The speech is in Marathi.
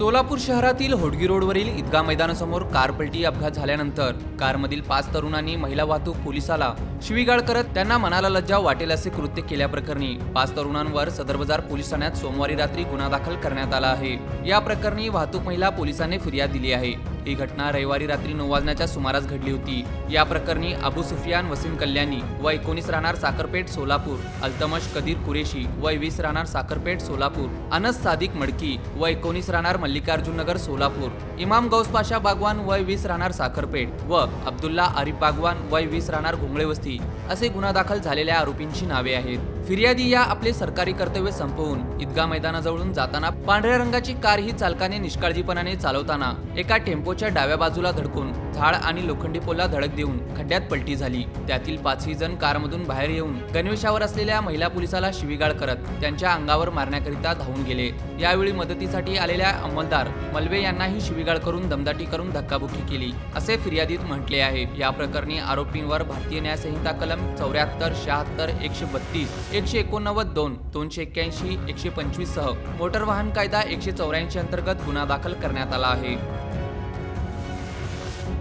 सोलापूर शहरातील होडगी रोडवरील ईदगा मैदानासमोर कार पलटी अपघात झाल्यानंतर कारमधील पाच तरुणांनी महिला वाहतूक पोलिसाला शिवीगाळ करत त्यांना मनाला लज्जा वाटेल असे कृत्य केल्याप्रकरणी पाच तरुणांवर सदर बाजार पोलीस ठाण्यात सोमवारी रात्री गुन्हा दाखल करण्यात आला आहे. या प्रकरणी वाहतूक महिला पोलिसांनी फिर्याद दिली आहे. ही घटना रविवारी रात्री नऊ वाजण्याच्या सुमारास घडली होती. या प्रकरणी अबू सुफियान वसीम कल्याणी व एकोणीस राहणार साखरपेठ सोलापूर अल्तमश कदीर कुरेशी व वीस राहणार साखरपेठ सोलापूर अनस सादिक मडकी व एकोणीस राहणार मल्लिकार्जुन नगर सोलापूर इमाम गौस पाशा बागवान वय वीस राहणार साखरपेठ व अब्दुल्ला आरिफ बागवान वय वीस राहणार घोंगळे वस्ती असे गुन्हा दाखल झालेल्या आरोपींची नावे आहेत. फिर्यादी या आपले सरकारी कर्तव्य संपवून ईदगा मैदानाजवळून जाताना पांढऱ्या रंगाची कार ही चालकाने निष्काळजीपणाने चालवताना एका टेम्पो टेम्पोच्या डाव्या बाजूला धडकून झाड आणि लोखंडी पोलला धडक देऊन खड्ड्यात पलटी झाली. त्यातील पाचही जण कारमधून बाहेर येऊन गणवेशावर असलेल्या महिला पोलिसाला शिवीगाळ करत त्यांच्या अंगावर मारण्याकरिता धावून गेले. यावेळी मदतीसाठी आलेल्या अंमलदार मलवे यांनाही शिवीगाळ करून दमदाटी करून धक्काबुक्की केली. असे फिर्यादीत म्हटले आहे. या प्रकरणी आरोपींवर भारतीय न्यायसंहिता कलम चौऱ्याहत्तर शहात्तर एकशे बत्तीस एकशे एकोणनव्वद दोन दोनशे एक्क्याऐंशी एकशे पंचवीस सह मोटर वाहन कायदा एकशे चौऱ्याऐंशी अंतर्गत गुन्हा दाखल करण्यात आला आहे.